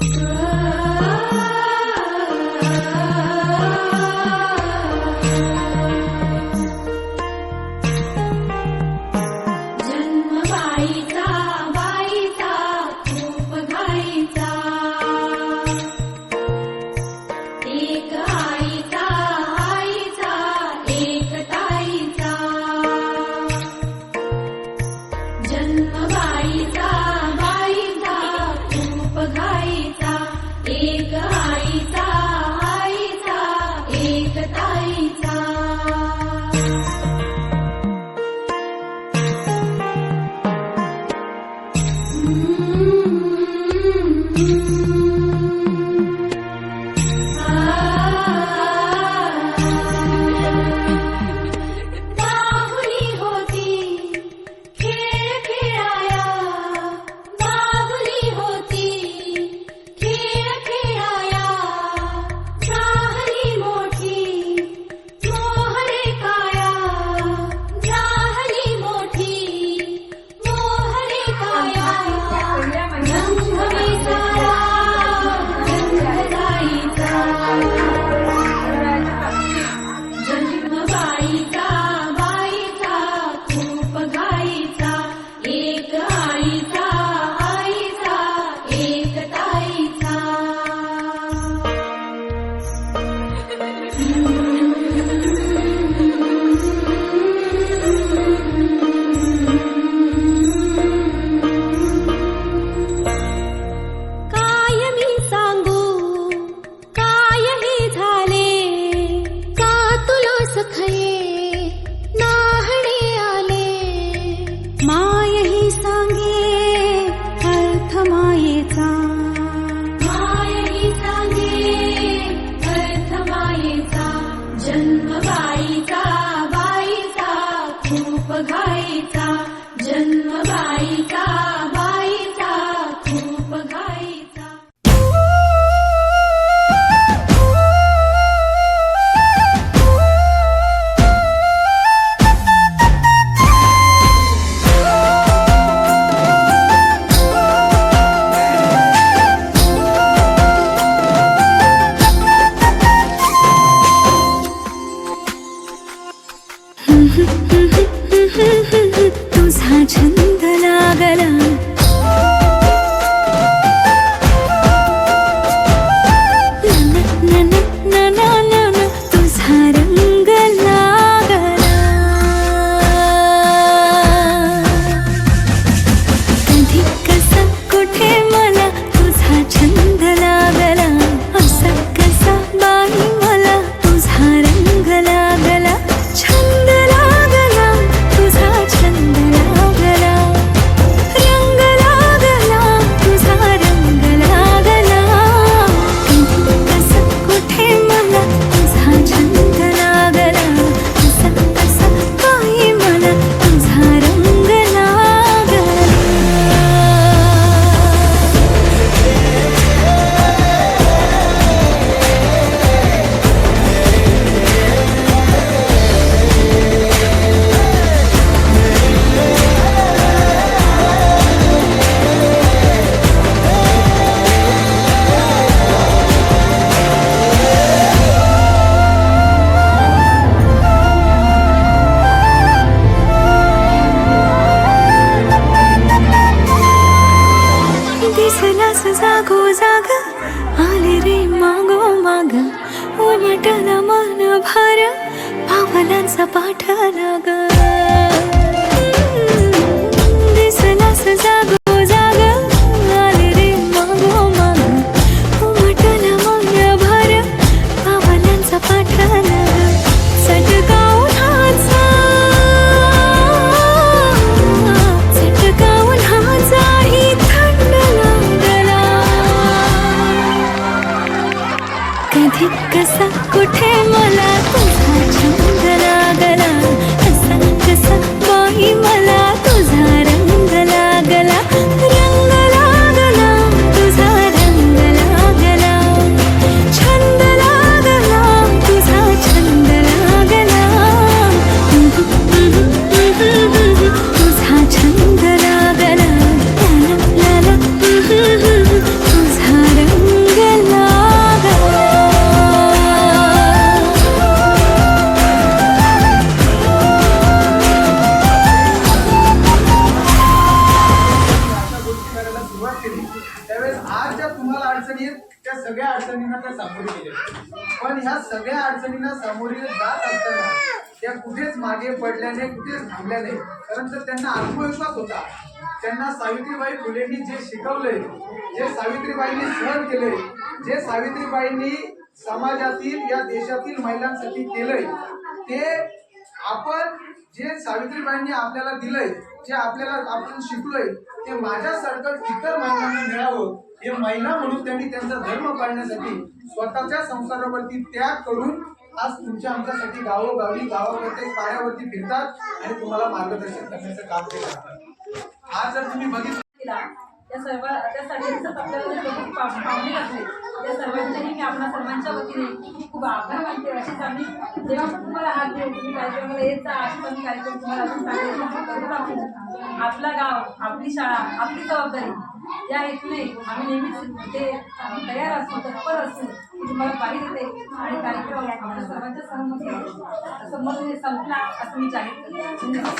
对。Well. वाटला मन भर पावलांचा पाठ लाग दिसला जाग जाग आले रे मागो माग. उमटला मन भार पावलांचा पाठ लाग सटका उन्हाचा सटका उन्हाचा ही थंड लागला कसा you. सगळ्या अडचणींना त्या सामोरे गेल्या पण ह्या सगळ्या अडचणींना सामोरे जात असताना त्या कुठेच मागे पडल्या नाही कुठेच थांबल्या नाही कारण तर त्यांना आत्मविश्वास होता. त्यांना सावित्रीबाई फुलेंनी जे शिकवले जे सावित्रीबाईंनी सहन केलंय जे सावित्रीबाईंनी समाजातील या देशातील महिलांसाठी केलंय ते आपण जे सावित्रीबाईंनी आपल्याला दिलंय जे आपल्याला आपण शिकलोय ते माझ्यासारखं इतर महिलांना मिळावं हे महिला म्हणून त्यांनी त्यांचा धर्म पाळण्यासाठी स्वतःच्या संसारावरती त्याग करून आज तुमच्या आमच्यासाठी गावोगावी गावाप्रत्येक पाण्यावरती फिरतात आणि तुम्हाला मार्गदर्शन करण्याचं काम ते करतात आज जर तुम्ही बघितलं त्या सर्व त्या सगळ्यांचं आपल्याला पाहुणे असले. त्या सर्वांच्याही मी आपल्या सर्वांच्या वतीने खूप आभार मानते. अशीच आम्ही जेव्हा पण तुम्हाला हात देऊ तुम्ही कार्यक्रमाला येत जा अशीच आम्ही कार्यक्रम तुम्हाला अजून चांगले आपला गाव आपली शाळा आपली जबाबदारी या हेतूने आम्ही नेहमीच ते तयार असतो तत्पर असतो की तुम्हाला पाहिजे ते आणि कार्यक्रम आपल्या सर्वांच्या सहमती संमतीने संपला असं मी जाहीर करते. धन्यवाद.